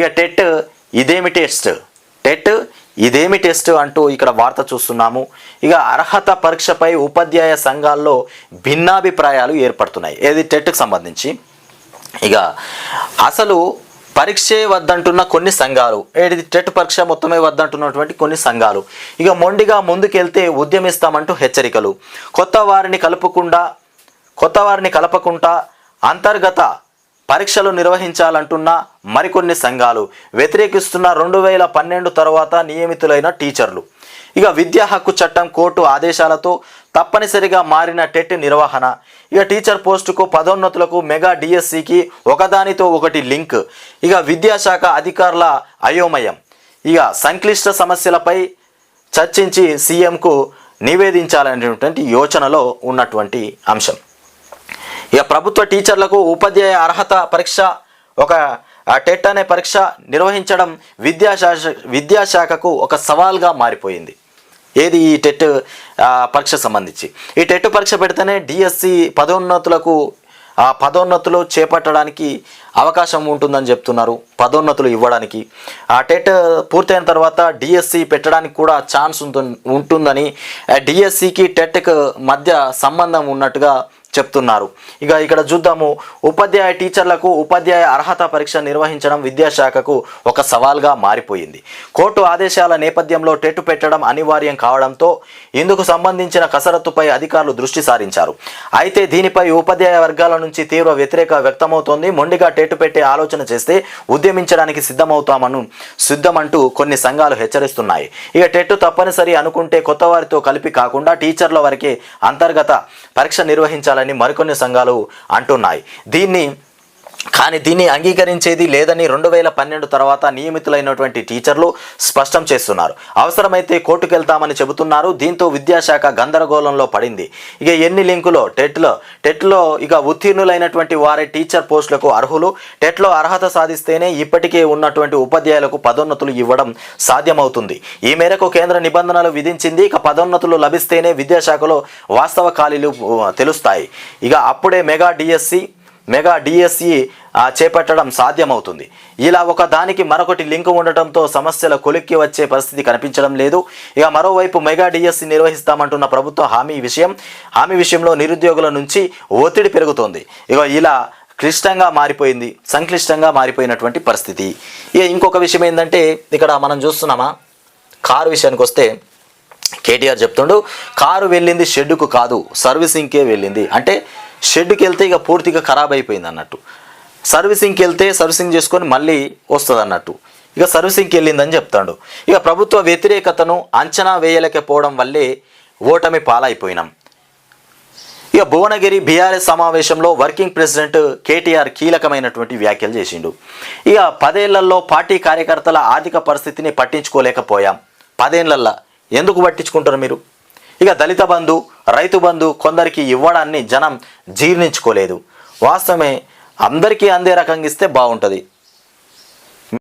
ఇక టెట్ ఇదేమి test? TET ఇదేమి టెస్ట్ అంటూ ఇక్కడ వార్త చూస్తున్నాము. ఇక అర్హత పరీక్షపై ఉపాధ్యాయ సంఘాల్లో భిన్నాభిప్రాయాలు ఏర్పడుతున్నాయి. ఏది టెట్కు సంబంధించి? ఇక అసలు పరీక్షే వద్దంటున్న కొన్ని సంఘాలు ఏది టెట్ పరీక్ష మొత్తమే వద్దంటున్నటువంటి కొన్ని సంఘాలు. ఇక మొండిగా ముందుకెళ్తే ఉద్యమిస్తామంటూ హెచ్చరికలు. కొత్త వారిని కలుపుకుండా కొత్త వారిని కలపకుండా అంతర్గత పరీక్షలు నిర్వహించాలంటున్న మరికొన్ని సంఘాలు వ్యతిరేకిస్తున్న రెండు వేల పన్నెండు తర్వాత నియమితులైన టీచర్లు. ఇక విద్యా హక్కు చట్టం కోర్టు ఆదేశాలతో తప్పనిసరిగా మారిన టెట్ నిర్వహణ. ఇక టీచర్ పోస్టుకు పదోన్నతులకు మెగా డిఎస్సికి ఒకదానితో ఒకటి లింక్. ఇక విద్యాశాఖ అధికారుల అయోమయం. ఇక సంక్లిష్ట సమస్యలపై చర్చించి సీఎంకు నివేదించాలనేటువంటి యోచనలో ఉన్నటువంటి అంశం. ఇక ప్రభుత్వ టీచర్లకు ఉపాధ్యాయ అర్హత పరీక్ష ఒక టెట్ అనే పరీక్ష నిర్వహించడం విద్యాశాఖ విద్యాశాఖకు ఒక సవాల్గా మారిపోయింది. ఏది ఈ టెట్ పరీక్ష సంబంధించి? ఈ టెట్ పరీక్ష పెడితేనే డిఎస్సి పదోన్నతులకు ఆ పదోన్నతులు చేపట్టడానికి అవకాశం ఉంటుందని చెప్తున్నారు పదోన్నతులు ఇవ్వడానికి. ఆ టెట్ పూర్తయిన తర్వాత డిఎస్సి పెట్టడానికి కూడా ఛాన్స్ ఉంటుంది ఉంటుందని డిఎస్సికి టెట్కి మధ్య సంబంధం ఉన్నట్టుగా చెప్తున్నారు. ఇక ఇక్కడ చూద్దాము. ఉపాధ్యాయ టీచర్లకు ఉపాధ్యాయ అర్హత పరీక్ష నిర్వహించడం విద్యాశాఖకు ఒక సవాల్గా మారిపోయింది. కోర్టు ఆదేశాల నేపథ్యంలో టెట్టు పెట్టడం అనివార్యం కావడంతో ఇందుకు సంబంధించిన కసరత్తుపై అధికారులు దృష్టి సారించారు. అయితే దీనిపై ఉపాధ్యాయ వర్గాల నుంచి తీవ్ర వ్యతిరేక వ్యక్తమవుతోంది. మొండిగా టెట్టు పెట్టే ఆలోచన చేస్తే ఉద్యమించడానికి సిద్ధమవుతామను సిద్ధమంటూ కొన్ని సంఘాలు హెచ్చరిస్తున్నాయి. ఇక టెట్టు తప్పనిసరి అనుకుంటే కొత్త వారితో కలిపి కాకుండా టీచర్ల వరకే అంతర్గత పరీక్ష నిర్వహించాలని మరికొన్ని సంఘాలు అంటున్నాయి. దీన్ని కానీ దీన్ని అంగీకరించేది లేదని రెండు వేల పన్నెండు తర్వాత నియమితులైనటువంటి టీచర్లు స్పష్టం చేస్తున్నారు. అవసరమైతే కోర్టుకెళ్తామని చెబుతున్నారు. దీంతో విద్యాశాఖ గందరగోళంలో పడింది. ఇక ఎన్ని లింకులో? టెట్లో. టెట్లో ఇక ఉత్తీర్ణులైనటువంటి వారి టీచర్ పోస్టులకు అర్హులు. టెట్లో అర్హత సాధిస్తేనే ఇప్పటికే ఉన్నటువంటి ఉపాధ్యాయులకు పదోన్నతులు ఇవ్వడం సాధ్యమవుతుంది. ఈ మేరకు కేంద్ర నిబంధనలు విధించింది. ఇక పదోన్నతులు లభిస్తేనే విద్యాశాఖలో వాస్తవ ఖాళీలు తెలుస్తాయి. ఇక అప్పుడే మెగా డిఎస్సి మెగా డిఎస్సి చేపట్టడం సాధ్యమవుతుంది. ఇలా ఒక దానికి మరొకటి లింక్ ఉండటంతో సమస్యల కొలిక్కి వచ్చే పరిస్థితి కనిపించడం లేదు. ఇక మరోవైపు మెగా డిఎస్సి నిర్వహిస్తామంటున్న ప్రభుత్వ హామీ విషయం హామీ విషయంలో నిరుద్యోగుల నుంచి ఒత్తిడి పెరుగుతోంది. ఇక ఇలా క్లిష్టంగా మారిపోయింది సంక్లిష్టంగా మారిపోయినటువంటి పరిస్థితి. ఇక ఇంకొక విషయం ఏంటంటే ఇక్కడ మనం చూస్తున్నామా? కారు విషయానికి వస్తే కేటీఆర్ చెప్తుండు కారు వెళ్ళింది షెడ్డుకు కాదు సర్వీసింగ్కే వెళ్ళింది. అంటే షెడ్కి వెళ్తే ఇక పూర్తిగా ఖరాబ్ అయిపోయింది అన్నట్టు. సర్వీసింగ్కి వెళ్తే సర్వీసింగ్ చేసుకొని మళ్ళీ వస్తుంది అన్నట్టు. ఇక సర్వీసింగ్కి వెళ్ళిందని చెప్తాడు. ఇక ప్రభుత్వ వ్యతిరేకతను అంచనా వేయలేకపోవడం వల్లే ఓటమి పాలైపోయినాం. ఇక భువనగిరి బీఆర్ఎస్ సమావేశంలో వర్కింగ్ ప్రెసిడెంట్ కేటీఆర్ కీలకమైనటువంటి వ్యాఖ్యలు చేసిండు. ఇక పదేళ్ళలో పార్టీ కార్యకర్తల ఆర్థిక పరిస్థితిని పట్టించుకోలేకపోయాం. పదేళ్ళల్లో ఎందుకు పట్టించుకుంటారు మీరు? ఇక దళిత బంధు రైతు బంధు కొందరికి ఇవ్వడాన్ని జనం జీర్ణించుకోలేదు. వాస్తవమే అందరికీ అందే రకంగా ఇస్తే బాగుంటుంది.